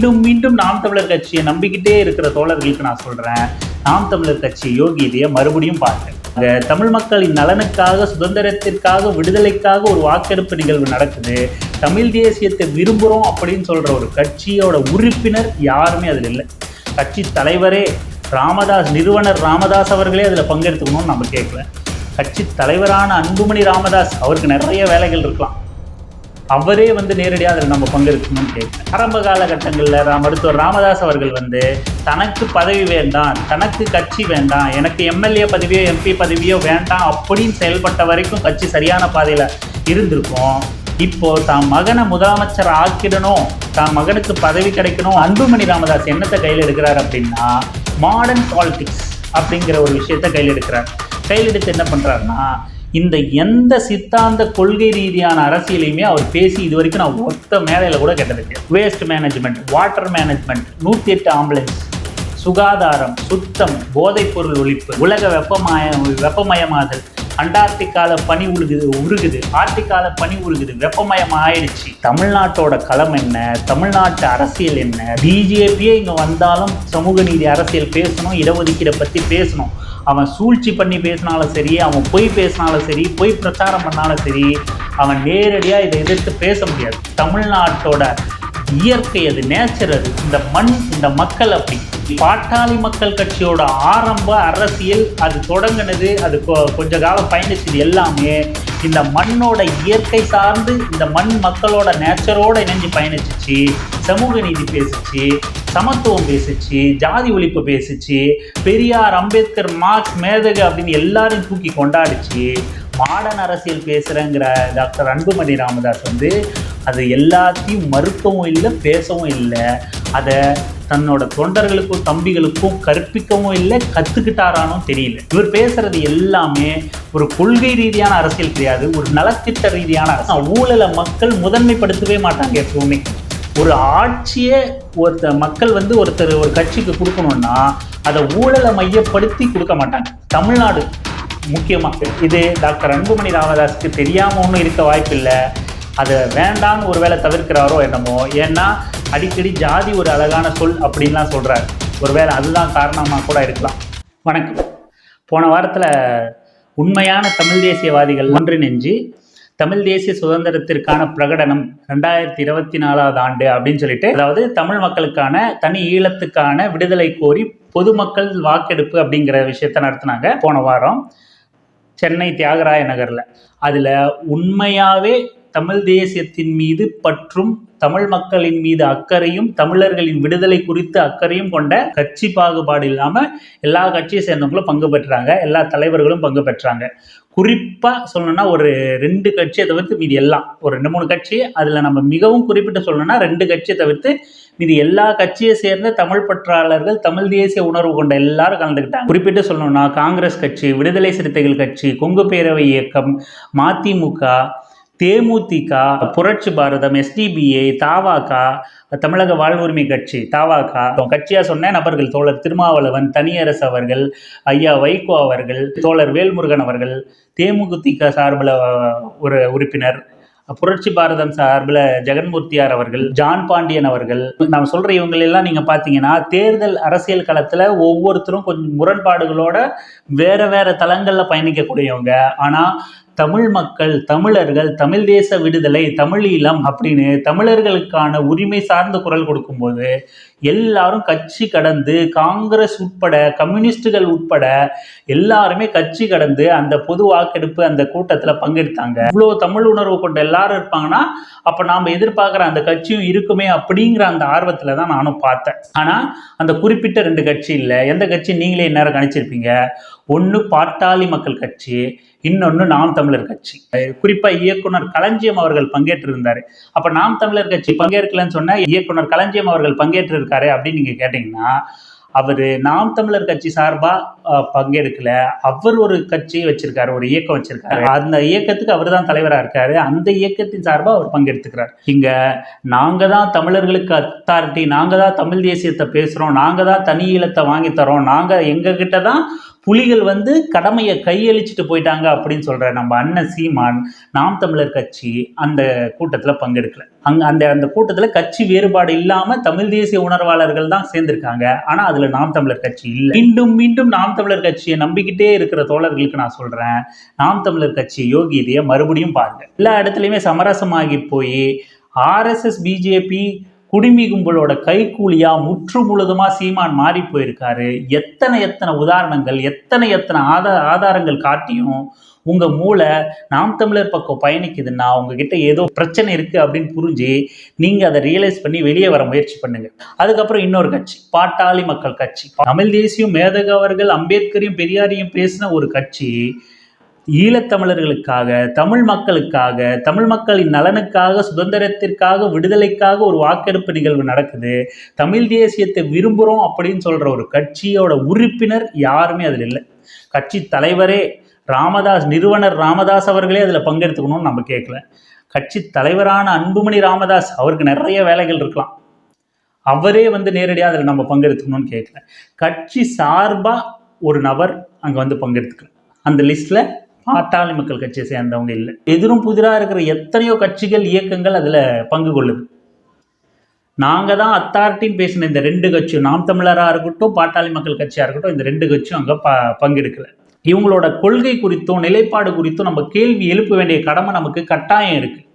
மீண்டும் மீண்டும் நாம் தமிழர் கட்சியை நம்பிக்கிட்டே இருக்கிற தோழர்களுக்கு நான் சொல்றேன். நாம் தமிழர் கட்சி யோகி இதைய மறுபடியும் பாருங்க. தமிழ் மக்களின் நலனுக்காக சுதந்திரத்திற்காக விடுதலைக்காக ஒரு வாக்கெடுப்பு நிகழ்வு நடக்குது. தமிழ் தேசியத்தை விரும்புகிறோம் அப்படின்னு சொல்ற ஒரு கட்சியோட உறுப்பினர் யாருமே அதில் இல்லை. கட்சி தலைவரே ராமதாஸ் நிறுவனர் ராமதாஸ் அவர்களே அதில் பங்கெடுத்துக்கணும்னு நம்ம கேட்கல கட்சி தலைவரான அன்புமணி ராமதாஸ் அவருக்கு நிறைய வேலைகள் இருக்கலாம். அவரே வந்து நேரடியாக அதில் நம்ம பங்கெடுக்கணும்னு கேட்குறேன். ஆரம்ப காலகட்டங்களில் மருத்துவர் ராமதாஸ் அவர்கள் வந்து தனக்கு பதவி வேண்டாம் தனக்கு கட்சி வேண்டாம் எனக்கு எம்எல்ஏ பதவியோ எம்பி பதவியோ வேண்டாம் அப்படின்னு செயல்பட்ட வரைக்கும் கட்சி சரியான பாதையில் இருந்திருக்கும். இப்போ தான் மகனை முதலமைச்சர் ஆக்கிடணும் தான் மகனுக்கு பதவி கிடைக்கணும் அன்புமணி ராமதாஸ் என்னத்தை கையில் எடுக்கிறார் அப்படின்னா மாடர்ன் பாலிட்டிக்ஸ் அப்படிங்கிற ஒரு விஷயத்தை கையில் எடுக்கிறார். கையில் எடுத்து என்ன பண்ணுறாருன்னா இந்த எந்த சித்தாந்த கொள்கை ரீதியான அரசியலையுமே அவர் பேசி இது வரைக்கும் நான் ஒத்த மேலையில் கூட கேட்டது வேஸ்ட் மேனேஜ்மெண்ட் வாட்டர் மேனேஜ்மெண்ட் நூற்றி எட்டு ஆம்புலன்ஸ் சுகாதாரம் சுத்தம் போதைப்பொருள் ஒழிப்பு உலக வெப்பமய வெப்பமயமாதல். அண்டார்டிகால பனி உருகுது உருகுது. ஆர்டிகால பனி உருகுது வெப்பமயம் ஆயிடுச்சு தமிழ்நாட்டோட களம் என்ன? தமிழ்நாட்டு அரசியல் என்ன? பிஜேபியே இங்கே வந்தாலும் சமூக நீதி அரசியல் பேசணும் இடஒதுக்கீடை பற்றி பேசணும். அவன் சூழ்ச்சி பண்ணி பேசினாலும் சரி அவன் பொய் பேசினாலும் சரி பொய் பிரச்சாரம் பண்ணாலும் சரி அவன் நேரடியாக இதை எதிர்த்து பேச முடியாது. தமிழ்நாட்டோட இயற்கை அது நேச்சர் அது. இந்த மண் இந்த மக்கள் அப்படி. பாட்டாளி மக்கள் கட்சியோட ஆரம்ப அரசியல் அது தொடங்கினது அது கொ- கொஞ்ச காலம் பயணிச்சது எல்லாமே இந்த மண்ணோட இயற்கை சார்ந்து இந்த மண் மக்களோட நேச்சரோட இணைஞ்சு பயணிச்சிச்சு சமூக நீதி பேசிச்சு சமத்துவம் பேசிச்சு ஜாதி ஒழிப்பு பேசிச்சு பெரியார் அம்பேத்கர் மார்க்ஸ் மேதகு அப்படின்னு எல்லாரும் தூக்கி கொண்டாடிச்சு. மாடர்ன் அரசியல் பேசுகிறேங்கிற டாக்டர் அன்புமணி ராமதாஸ் வந்து அது எல்லாத்தையும் மறுக்கவும் இல்லை பேசவும் இல்லை. அதை தன்னோட தொண்டர்களுக்கும் தம்பிகளுக்கும் கற்பிக்கவும் இல்லை கற்றுக்கிட்டாரானும் தெரியல. இவர் பேசுறது எல்லாமே ஒரு கொள்கை ரீதியான அரசியல் கிடையாது ஒரு நலத்திட்ட ரீதியான அரசியல். ஊழலை மக்கள் முதன்மைப்படுத்தவே மாட்டாங்க எப்பவுமே. ஒரு ஆட்சியை ஒருத்த மக்கள் வந்து ஒருத்தர் ஒரு கட்சிக்கு கொடுக்கணும்னா அதை ஊழலை மையப்படுத்தி கொடுக்க மாட்டாங்க. தமிழ்நாடு முக்கியமாக இது டாக்டர் அன்புமணி ராமதாஸுக்கு தெரியாம ஒன்றும் இருக்க வாய்ப்பில்லை. அதை வேண்டான்னு ஒருவேளை தவிர்க்கிறாரோ என்னமோ ஏன்னா அடிக்கடி ஜாதி ஒரு அழகான சொல் அப்படின்லாம் சொல்கிறார் ஒருவேளை அதுதான் காரணமாக கூட இருக்கலாம். வணக்கம். போன வாரத்தில் உண்மையான தமிழ் தேசியவாதிகள் ஒன்றிணைஞ்சு தமிழ் தேசிய சுதந்திரத்திற்கான பிரகடனம் ரெண்டாயிரத்தி இருபத்தி நாலாவது ஆண்டு அப்படின்னு சொல்லிட்டு அதாவது தமிழ் மக்களுக்கான தனி ஈழத்துக்கான விடுதலை கோரி பொதுமக்கள் வாக்கெடுப்பு அப்படிங்கிற விஷயத்த நடத்தினாங்க போன வாரம் சென்னை தியாகராய நகரில். அதில் உண்மையாகவே தமிழ் தேசியத்தின் மீது பற்றும் தமிழ் மக்களின் மீது அக்கறையும் தமிழர்களின் விடுதலை குறித்து அக்கறையும் கொண்ட கட்சி பாகுபாடு இல்லாமல் எல்லா கட்சியை சேர்ந்தவங்களும் பங்கு பெற்றாங்க. எல்லா தலைவர்களும் பங்கு பெற்றாங்க. குறிப்பாக சொல்லணும்னா ஒரு ரெண்டு கட்சியை தவிர்த்து மீதி எல்லாம். ஒரு ரெண்டு மூணு கட்சி அதில் நம்ம மிகவும் குறிப்பிட்டு சொல்லணும்னா ரெண்டு கட்சியை தவிர்த்து மீதி எல்லா கட்சியை சேர்ந்த தமிழ் பற்றாளர்கள் தமிழ் தேசிய உணர்வு கொண்ட எல்லாரும் கலந்துக்கிட்டாங்க. குறிப்பிட்டு சொல்லணும்னா காங்கிரஸ் கட்சி விடுதலை சிறுத்தைகள் கட்சி கொங்கு பேரவை இயக்கம் மதிமுக தேமுதிக புரட்சி பாரதம் எஸ்டிபிஐ தாவாகா தமிழக வாழ்வுரிமை கட்சி தாவாகா கட்சியாக சொன்ன நபர்கள் தோழர் திருமாவளவன் தனியரசு அவர்கள் ஐயா வைகோ அவர்கள் தோழர் வேல்முருகன் அவர்கள் தேமுதிக சார்பில் ஒரு உறுப்பினர் புரட்சி பாரதம் சார்பில் ஜெகன்மூர்த்தியார் அவர்கள் ஜான் பாண்டியன் அவர்கள். நாம் சொல்கிற இவங்களெல்லாம் நீங்கள் பார்த்தீங்கன்னா தேர்தல் அரசியல் களத்தில் ஒவ்வொருத்தரும் கொஞ்சம் முரண்பாடுகளோட வேற வேற தளங்களில் பயணிக்கக்கூடியவங்க. ஆனால் தமிழ் மக்கள் தமிழர்கள் தமிழ் தேச விடுதலை தமிழீழம் அப்படின்னு தமிழர்களுக்கான உரிமை சார்ந்த குரல் கொடுக்கும்போது எல்லாரும் கட்சி கடந்து காங்கிரஸ் உட்பட கம்யூனிஸ்டுகள் உட்பட எல்லாருமே கட்சி கடந்து அந்த பொது வாக்கெடுப்பு அந்த கூட்டத்தில் பங்கெடுத்தாங்க. இவ்வளோ தமிழ் உணர்வு கொண்ட எல்லாரும் இருப்பாங்கன்னா அப்போ நாம் எதிர்பார்க்குற அந்த கட்சியும் இருக்குமே அப்படிங்கிற அந்த ஆர்வத்தில் தான் நானும் பார்த்தேன். ஆனால் அந்த குறிப்பிட்ட ரெண்டு கட்சி இல்லை. எந்த கட்சி நீங்களே இந்நேரம் கணிச்சிருப்பீங்க. ஒன்று பாட்டாளி மக்கள் கட்சி இன்னொன்று நாம் தமிழர் கட்சி. குறிப்பாக இயக்குனர் களஞ்சியம் அவர்கள் பங்கேற்றிருந்தார். அப்போ நாம் தமிழர் கட்சி பங்கேற்கலன்னு சொன்ன இயக்குனர் களஞ்சியம் அவர்கள் பங்கேற்றிருக்காரு அப்படின்னு நீங்கள் கேட்டிங்கன்னா அவர் நாம் தமிழர் கட்சி சார்பாக பங்கெடுக்கல. அவர் ஒரு கட்சி வச்சிருக்காரு ஒரு இயக்கம் வச்சிருக்காரு. அந்த இயக்கத்துக்கு அவர் தான் தலைவராக இருக்காரு. அந்த இயக்கத்தின் சார்பாக அவர் பங்கெடுத்துக்கிறார். இங்க நாங்க தான் தமிழர்களுக்கு அத்தாரிட்டி நாங்கள் தான் தமிழ் தேசியத்தை பேசுகிறோம் நாங்கள் தான் தனி ஈழத்தை வாங்கி தரோம் நாங்கள் எங்ககிட்ட தான் புலிகள் வந்து கடமையை கையளிச்சுட்டு போயிட்டாங்க அப்படின்னு சொல்ற நம்ம அண்ணன் சீமான் நாம் தமிழர் கட்சி அந்த கூட்டத்தில் பங்கெடுக்கல. அங்க அந்த அந்த கூட்டத்தில் கட்சி வேறுபாடு இல்லாம தமிழ் தேசிய உணர்வாளர்கள் தான் சேர்ந்திருக்காங்க. ஆனா அதுல நாம் தமிழர் கட்சி இல்லை. மீண்டும் மீண்டும் நாம் தமிழர் கட்சியை நம்பிக்கிட்டே இருக்கிற தோழர்களுக்கு நான் சொல்றேன். நாம் தமிழர் கட்சி யோகியதையை மறுபடியும் பாருங்க. எல்லா இடத்துலையுமே சமரசமாகி போய் ஆர்எஸ்எஸ் பிஜேபி குடிமி கும்பலோட கைக்கூலியா முற்று முழுதுமா சீமான் மாறி போயிருக்காரு. எத்தனை எத்தனை உதாரணங்கள் எத்தனை எத்தனை ஆதா ஆதாரங்கள் காட்டியும் உங்க மூளை நாம் தமிழர் பக்கம் பயணிக்குதுன்னா உங்ககிட்ட ஏதோ பிரச்சனை இருக்கு அப்படின்னு புரிஞ்சு நீங்க அதை ரியலைஸ் பண்ணி வெளியே வர முயற்சி பண்ணுங்க. அதுக்கப்புறம் இன்னொரு கட்சி பாட்டாளி மக்கள் கட்சி. தமிழ் தேசியம் மேதகவர்கள் அம்பேத்கரையும் பெரியாரையும் பேசின ஒரு கட்சி ஈழத்தமிழர்களுக்காக தமிழ் மக்களுக்காக தமிழ் மக்களின் நலனுக்காக சுதந்திரத்திற்காக விடுதலைக்காக ஒரு வாக்கெடுப்பு நிகழ்வு நடக்குது. தமிழ் தேசியத்தை விரும்புகிறோம் அப்படின்னு சொல்கிற ஒரு கட்சியோட உறுப்பினர் யாருமே அதில் இல்லை. கட்சி தலைவரே ராமதாஸ் நிறுவனர் ராமதாஸ் அவர்களே அதில் பங்கெடுத்துக்கணும்னு நம்ம கேட்கல கட்சி தலைவரான அன்புமணி ராமதாஸ் அவருக்கு நிறைய வேலைகள் இருக்கலாம். அவரே வந்து நேரடியாக அதில் நம்ம பங்கெடுத்துக்கணும்னு கேட்கல கட்சி சார்பாக ஒரு நபர் அங்கே வந்து பங்கெடுத்துக்கலாம் அந்த லிஸ்ட்டில் பாட்டாளி மக்கள் கட்சியை சேர்ந்தவங்க இல்லை. எதிரும் புதிராக இருக்கிற எத்தனையோ கட்சிகள் இயக்கங்கள் அதில் பங்கு கொள்ளுது. நாங்கள் தான் அத்தாரிட்டின்னு பேசின இந்த ரெண்டு கட்சியும் நாம் தமிழராக இருக்கட்டும் பாட்டாளி மக்கள் கட்சியாக இருக்கட்டும் இந்த ரெண்டு கட்சியும் அங்கே ப பங்கெடுக்கலை. இவங்களோட கொள்கை குறித்தும் நிலைப்பாடு குறித்தும் நம்ம கேள்வி எழுப்ப வேண்டிய கடமை நமக்கு கட்டாயம் இருக்குது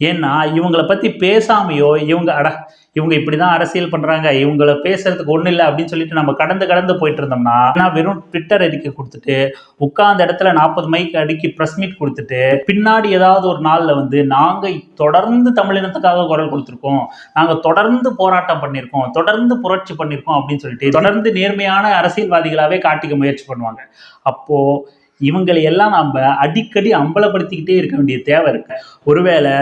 ஏன்னா இவங்களை பற்றி பேசாமையோ இவங்க அட இவங்க இப்படி தான் அரசியல் பண்ணுறாங்க இவங்கள பேசுறதுக்கு ஒன்றும் இல்லை அப்படின்னு சொல்லிட்டு நம்ம கடந்து கடந்து போயிட்டு இருந்தோம்னா நான் வெறும் ட்விட்டர் அறிக்கை கொடுத்துட்டு உட்கார்ந்த இடத்துல நாற்பது மைக்கு அடுக்கி ப்ரெஸ் மீட் கொடுத்துட்டு பின்னாடி ஏதாவது ஒரு நாளில் வந்து நாங்கள் தொடர்ந்து தமிழினத்துக்காக குரல் கொடுத்துருக்கோம் நாங்கள் தொடர்ந்து போராட்டம் பண்ணியிருக்கோம் தொடர்ந்து புரட்சி பண்ணியிருக்கோம் அப்படின்னு சொல்லிட்டு தொடர்ந்து நேர்மையான அரசியல்வாதிகளாகவே காட்டிக்க முயற்சி பண்ணுவாங்க. அப்போது இவங்களை எல்லாம் நம்ம அடிக்கடி அம்பலப்படுத்திக்கிட்டே இருக்க வேண்டிய தேவை இருக்கு. ஒருவேளை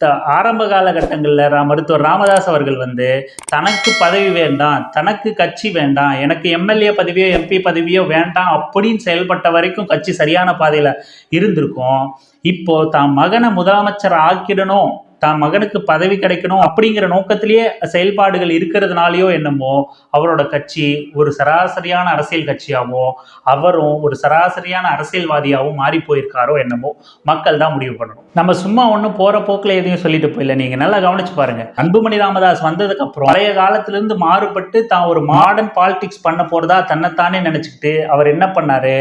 த ஆரம்ப காலகட்டங்களில் ரா மருத்துவர் ராமதாஸ் அவர்கள் வந்து தனக்கு பதவி வேண்டாம் தனக்கு கட்சி வேண்டாம் எனக்கு எம்எல்ஏ பதவியோ எம்பி பதவியோ வேண்டாம் அப்படின்னு செயல்பட்ட வரைக்கும் கட்சி சரியான பாதையில் இருந்திருக்கும். இப்போ தான் மகனை முதலமைச்சர் ஆக்கிடணும். தான் மகனுக்கு பதவி கிடைக்கணும் அப்படிங்கிற நோக்கத்திலேயே செயல்பாடுகள் இருக்கிறதுனாலயோ என்னமோ அவரோட கட்சி ஒரு சராசரியான அரசியல் கட்சியாகவும் அவரும் ஒரு சராசரியான அரசியல்வாதியாகவும் மாறி போயிருக்காரோ என்னமோ மக்கள் தான் முடிவு பண்ணணும். நம்ம சும்மா ஒன்றும் போகிற போக்கில் எதையும் சொல்லிட்டு போயில நீங்கள் நல்லா கவனிச்சு பாருங்க. அன்புமணி ராமதாஸ் வந்ததுக்கு அப்புறம் பழைய காலத்திலிருந்து மாறுபட்டு தான் ஒரு மாடர்ன் பாலிடிக்ஸ் பண்ண போறதா தன்னைத்தானே நினச்சிக்கிட்டு அவர் என்ன பண்ணார்?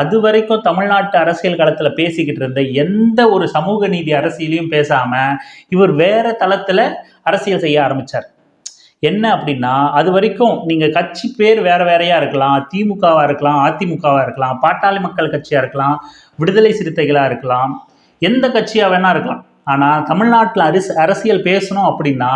அது வரைக்கும் தமிழ்நாட்டு அரசியல் களத்தில் பேசிக்கிட்டு இருந்த எந்த ஒரு சமூக நீதி அரசியலையும் பேசாமல் இவர் வேற தளத்துல அரசியல் செய்ய ஆரம்பிச்சார். என்ன அப்படின்னா அது வரைக்கும் நீங்க கட்சி பேர் வேற வேறையா இருக்கலாம் திமுகவா இருக்கலாம் அதிமுகவா இருக்கலாம் பாட்டாளி மக்கள் கட்சியா இருக்கலாம் விடுதலை சிறுத்தைகளா இருக்கலாம் எந்த கட்சியா வேணா இருக்கலாம். ஆனால் தமிழ்நாட்டில் அரசு அரசியல் பேசணும் அப்படின்னா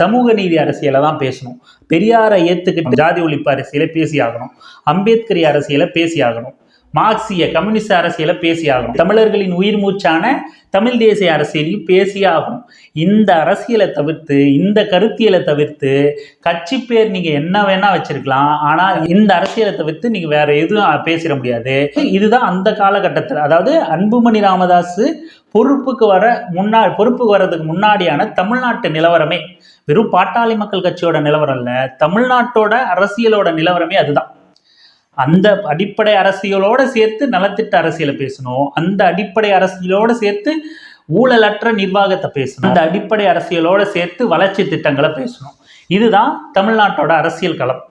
சமூக நீதி அரசியலை தான் பேசணும். பெரியாரை ஏற்றுக்கிட்டு ஜாதி ஒழிப்பு அரசியலை பேசி ஆகணும். அம்பேத்கரி அரசியலை பேசி ஆகணும். மார்க்சிய கம்யூனிஸ்ட் அரசியலை பேசியாகும் தமிழர்களின் உயிர் மூச்சான தமிழ் தேசிய அரசியலையும் பேசியாகும் இந்த அரசியலை தவிர்த்து இந்த கருத்தியலை தவிர்த்து கட்சி பேர் நீங்க என்ன வேணா வச்சிருக்கலாம். ஆனா இந்த அரசியலை தவிர்த்து நீங்க வேற எதுவும் பேசிட முடியாது. இதுதான் அந்த காலகட்டத்தில். அதாவது அன்புமணி ராமதாஸ் பொறுப்புக்கு வர முன்னா பொறுப்புக்கு வர்றதுக்கு முன்னாடியான தமிழ்நாட்டு நிலவரமே வெறும் பாட்டாளி மக்கள் கட்சியோட நிலவரம் இல்லை தமிழ்நாட்டோட அரசியலோட நிலவரமே அதுதான். அந்த அடிப்படை அரசியலோடு சேர்த்து நலத்திட்ட அரசியலை பேசணும். அந்த அடிப்படை அரசியலோடு சேர்த்து ஊழலற்ற நிர்வாகத்தை பேசணும். அந்த அடிப்படை அரசியலோடு சேர்த்து வளர்ச்சி திட்டங்களை பேசணும். இதுதான் தமிழ்நாட்டோட அரசியல் களம்.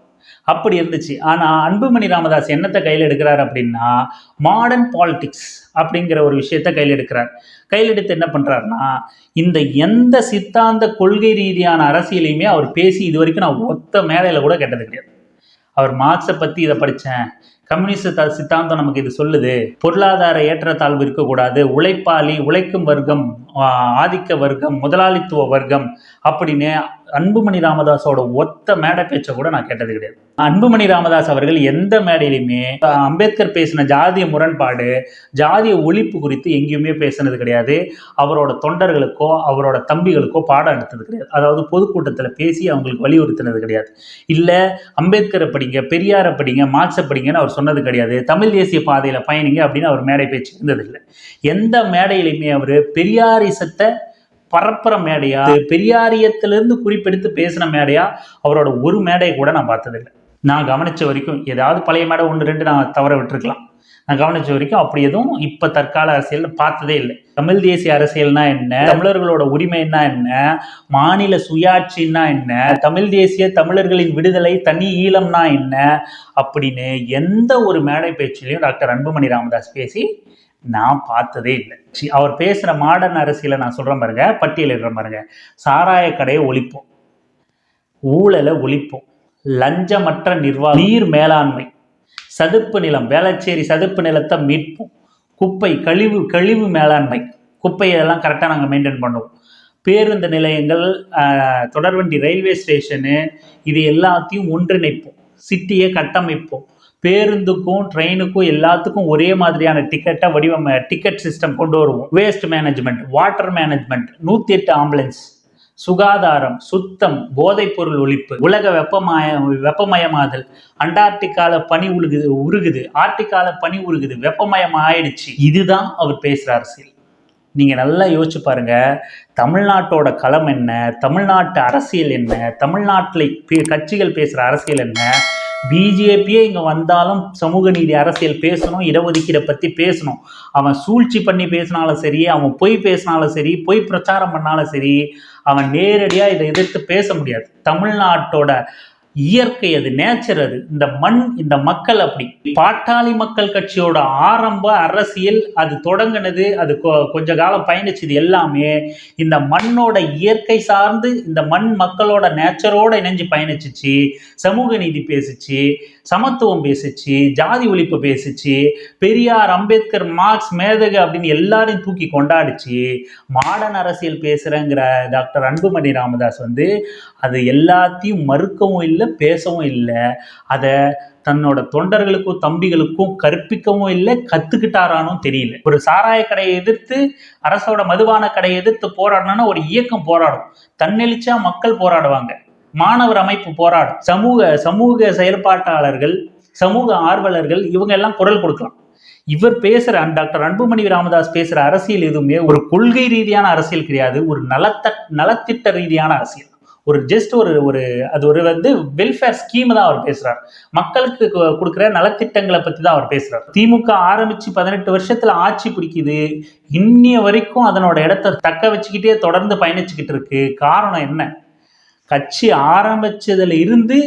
அப்படி இருந்துச்சு. ஆனால் அன்புமணி ராமதாஸ் என்னத்தை கையில் எடுக்கிறார் அப்படின்னா மாடர்ன் பாலிடிக்ஸ் அப்படிங்கிற ஒரு விஷயத்த கையில் எடுக்கிறார். கையில் எடுத்து என்ன பண்ணுறாருன்னா இந்த எந்த சித்தாந்த கொள்கை ரீதியான அரசியலையுமே அவர் பேசி இது வரைக்கும் நான் ஒத்த மேடையில் கூட கேட்டது கிடையாது. அவர் மார்க்ஸை பற்றி இதை படித்தேன் கம்யூனிஸ்ட் சித்தாந்தம் நமக்கு இது சொல்லுது. பொருளாதார ஏற்றத்தாழ்வு இருக்கக்கூடாது. உழைப்பாளி உழைக்கும் வர்க்கம் ஆதிக்க வர்க்கம் முதலாளித்துவ வர்க்கம் அப்படின்னு அன்புமணி ராமதாஸோட ஒத்த மேடை பேச்சை கூட நான் கேட்டது கிடையாது. அன்புமணி ராமதாஸ் அவர்கள் எந்த மேடையிலுமே அம்பேத்கர் பேசின ஜாதிய முரண்பாடு ஜாதிய ஒழிப்பு குறித்து எங்கேயுமே பேசினது கிடையாது. அவரோட தொண்டர்களுக்கோ அவரோட தம்பிகளுக்கோ பாடம் எடுத்தது கிடையாது. அதாவது பொதுக்கூட்டத்தில் பேசி அவங்களுக்கு வலியுறுத்தினது கிடையாது. இல்லை அம்பேத்கரை படிங்க பெரியாரை படிங்க மார்க்ஸை படிங்கன்னு அவர் சொன்னது கிடையாது. தமிழ் தேசிய பாதையில் பயணிங்க அப்படின்னு அவர் மேடை பேச்சு இருந்ததில்லை எந்த மேடையிலையுமே அவர் பெரியாரிசத்தை பரப்புற மேடையா? பெரியாரியத்திலிருந்து குறிப்பெடுத்து பேசின மேடையா? அவரோட ஒரு மேடையை கூட நான் பார்த்ததில்லை. நான் கவனிச்ச வரைக்கும் ஏதாவது பழைய மேடை ஒன்று ரெண்டு நான் தவற விட்டுருக்கலாம். நான் கவனிச்ச வரைக்கும் அப்படி எதுவும் இப்போ தற்கால அரசியல் பார்த்ததே இல்லை. தமிழ் தேசிய அரசியல்னா என்ன? தமிழர்களோட உரிமைன்னா என்ன? மாநில சுயாட்சின்னா என்ன? தமிழ் தேசிய தமிழர்களின் விடுதலை தனி ஈழம்னா என்ன? அப்படின்னு எந்த ஒரு மேடை பேச்சிலையும் டாக்டர் அன்புமணி ராமதாஸ் பேசி நான் பார்த்ததே இல்லை. அவர் பேசுகிற மாடர்ன் அரசியலை நான் சொல்கிறேன் பாருங்க பட்டியலிடுறேன் பாருங்க. சாராய கடையை ஒழிப்போம். ஊழலை ஒழிப்போம். லஞ்சமற்ற நிர்வாகம் நீர் மேலாண்மை சதுப்பு நிலம் வேளச்சேரி சதுப்பு நிலத்தை மீட்போம். குப்பை கழிவு கழிவு மேலாண்மை குப்பையெல்லாம் கரெக்டாக நாங்கள் மெயின்டைன் பண்ணுவோம். பேருந்து நிலையங்கள் தொடர்வண்டி ரயில்வே ஸ்டேஷனு இது எல்லாத்தையும் ஒன்றிணைப்போம். சிட்டியை கட்டமைப்போம். பேருந்துக்கும் ட்ரெயினுக்கும் எல்லாத்துக்கும் ஒரே மாதிரியான டிக்கெட்டை வடிவம டிக்கெட் சிஸ்டம் கொண்டு வருவோம். வேஸ்ட் மேனேஜ்மெண்ட் வாட்டர் மேனேஜ்மெண்ட் நூற்றி எட்டு ஆம்புலன்ஸ் சுகாதாரம் சுத்தம் போதைப்பொருள் ஒழிப்பு உலக வெப்பமய வெப்பமயமாதல் அண்டார்டிகால பனி உருகுது உருகுது ஆர்டிகால பனி உருகுது வெப்பமயம் ஆயிடுச்சு இதுதான் அவர் பேசுகிற அரசியல். நீங்கள் நல்லா யோசிச்சு பாருங்க தமிழ்நாட்டோட களம் என்ன தமிழ்நாட்டு அரசியல் என்ன தமிழ்நாட்டில் பே- கட்சிகள் பேசுகிற அரசியல் என்ன பிஜேபியே இங்கே வந்தாலும் சமூக நீதி அரசியல் பேசணும் இடஒதுக்கீடை பற்றி பேசணும். அவன் சூழ்ச்சி பண்ணி பேசினாலும் சரி அவன் பொய் பேசினாலும் சரி பொய் பிரச்சாரம் பண்ணாலும் சரி அவன் நேரடியாக இதை எதிர்த்து பேச முடியாது. தமிழ்நாட்டோட இயற்கை அது நேச்சர் அது. இந்த மண் இந்த மக்கள் அப்படி. பாட்டாளி மக்கள் கட்சியோட ஆரம்ப அரசியல் அது தொடங்கினது அது கொ- கொஞ்ச காலம் பயணிச்சது எல்லாமே இந்த மண்ணோட இயற்கை சார்ந்து இந்த மண் மக்களோட நேச்சரோட இணைஞ்சு பயணிச்சிச்சு. சமூக நீதி பேசிச்சு. சமத்துவம் பேசிச்சு ஜாதி ஒழிப்பு பேசிச்சு பெரியார் அம்பேத்கர் மார்க்ஸ் மேதகு அப்படின்னு எல்லாரையும் தூக்கி கொண்டாடிச்சு. மாடர்ன் அரசியல் பேசுகிறேங்கிற டாக்டர் அன்புமணி ராமதாஸ் வந்து அது எல்லாத்தையும் மறுக்கவும் இல்லை பேசவும் இல்லை. அதை தன்னோட தொண்டர்களுக்கும் தம்பிகளுக்கும் கற்பிக்கவும் இல்லை கத்துக்கிட்டாரானும் தெரியல. ஒரு சாராய கடையை எதிர்த்து அரசோட மதுபான கடையை எதிர்த்து போராடணும்னா ஒரு இயக்கம் போராடும். தன்னெளிச்சா மக்கள் போராடுவாங்க. மாணவர் அமைப்பு போராடும். சமூக சமூக செயல்பாட்டாளர்கள் சமூக ஆர்வலர்கள் இவங்க எல்லாம் குரல் கொடுக்கலாம். இவர் பேசுற டாக்டர் அன்புமணி ராமதாஸ் பேசுற அரசியல் எதுவுமே ஒரு கொள்கை ரீதியான அரசியல் கிடையாது. ஒரு நலத்த நலத்திட்ட ரீதியான அரசியல். ஒரு ஜஸ்ட் ஒரு ஒரு அது ஒரு வந்து வெல்ஃபேர் ஸ்கீம் தான் அவர் பேசுறார். மக்களுக்கு கொடுக்குற நலத்திட்டங்களை பத்தி தான் அவர் பேசுறார். திமுக ஆரம்பிச்சு பதினெட்டு வருஷத்துல ஆட்சி பிடிக்குது. இன்னிய வரைக்கும் அதனோட இடத்த தக்க வச்சுக்கிட்டே தொடர்ந்து பயணிச்சுக்கிட்டு இருக்கு. காரணம் என்ன? கட்சி ஆரம்பிச்சதுல இருந்து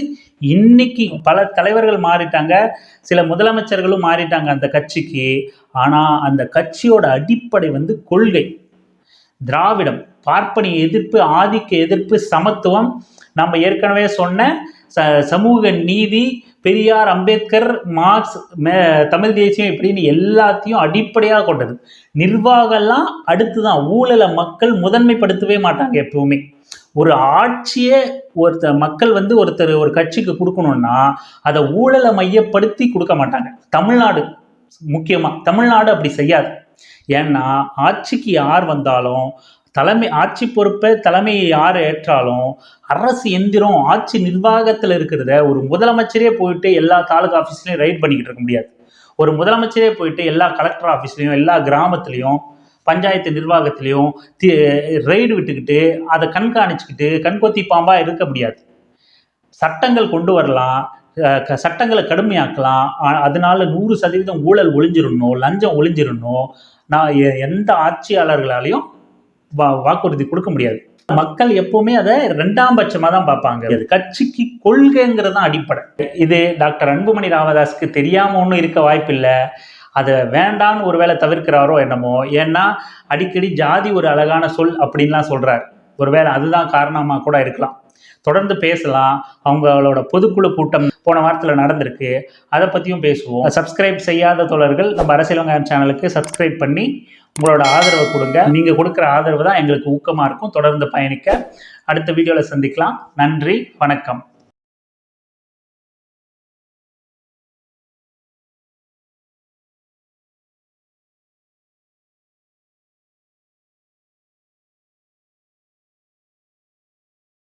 இன்னைக்கு பல தலைவர்கள் மாறிட்டாங்க. சில முதலமைச்சர்களும் மாறிட்டாங்க அந்த கட்சிக்கு. ஆனா அந்த கட்சியோட அடிப்படை வந்து கொள்கை. திராவிடம் பார்ப்பனிய எதிர்ப்பு ஆதிக்க எதிர்ப்பு சமத்துவம். நம்ம ஏற்கனவே சொன்ன ச சமூக நீதி பெரியார் அம்பேத்கர் மார்க்ஸ் மே தமிழ் தேசியம் இப்படின்னு எல்லாத்தையும் அடிப்படையாக கொண்டது. நிர்வாகம்லாம் அடுத்து தான் ஊழலை மக்கள் முதன்மைப்படுத்தவே மாட்டாங்க எப்பவுமே. ஒரு ஆட்சியே ஒருத்தர் மக்கள் வந்து ஒருத்தர் ஒரு கட்சிக்கு கொடுக்கணும்னா அதை ஊழலை மையப்படுத்தி கொடுக்க மாட்டாங்க. தமிழ்நாடு முக்கியமாக தமிழ்நாடு அப்படி செய்யாது. ஏன்னா ஆட்சிக்கு யார் வந்தாலும் தலைமை ஆட்சி பொறுப்பை தலைமையை யார் ஏற்றாலும் அரசு எந்திரம் ஆட்சி நிர்வாகத்தில் இருக்கிறத ஒரு முதலமைச்சரே போயிட்டு எல்லா தாலுகா ஆஃபீஸ்லையும் ரைட் பண்ணிக்கிட்டு இருக்க முடியாது. ஒரு முதலமைச்சரே போயிட்டு எல்லா கலெக்டர் ஆஃபீஸ்லையும் எல்லா கிராமத்துலேயும் பஞ்சாயத்து நிர்வாகத்திலையும் ரெய்டு விட்டுக்கிட்டு அதை கண்காணிச்சுக்கிட்டு கண்கொத்தி பாம்பாக இருக்க முடியாது. சட்டங்கள் கொண்டு வரலாம் சட்டங்களை கடுமையாக்கலாம் அதனால நூறு சதவீதம் ஊழல் ஒளிஞ்சிடணும் லஞ்சம் ஒளிஞ்சிடணும் நான் எந்த ஆட்சியாளர்களாலையும் வா வாக்குறுதி கொடுக்க முடியாது. மக்கள் எப்பவுமே அதை ரெண்டாம் பட்சமாக தான் பார்ப்பாங்க. அது கட்சிக்கு கொள்கைங்கிறது தான் அடிப்படை. இது டாக்டர் அன்புமணி ராமதாஸ்க்கு தெரியாம ஒன்றும் இருக்க வாய்ப்பில்லை. அதை வேண்டான்னு ஒருவேளை தவிர்க்கிறாரோ என்னமோ ஏன்னா அடிக்கடி ஜாதி ஒரு அழகான சொல் அப்படின்லாம் சொல்கிறார் ஒருவேளை அதுதான் காரணமாக கூட இருக்கலாம். தொடர்ந்து பேசலாம். அவங்களோட பொதுக்குழு கூட்டம் போன வாரத்தில் நடந்திருக்கு. அதை பற்றியும் பேசுவோம். சப்ஸ்கிரைப் செய்யாத தோழர்கள் நம்ம அரசியல் சேனலுக்கு சப்ஸ்கிரைப் பண்ணி உங்களோட ஆதரவை கொடுங்க. நீங்கள் கொடுக்குற ஆதரவு தான் எங்களுக்கு ஊக்கமாக இருக்கும். தொடர்ந்து பயணிக்க. அடுத்த வீடியோவில் சந்திக்கலாம். நன்றி வணக்கம்.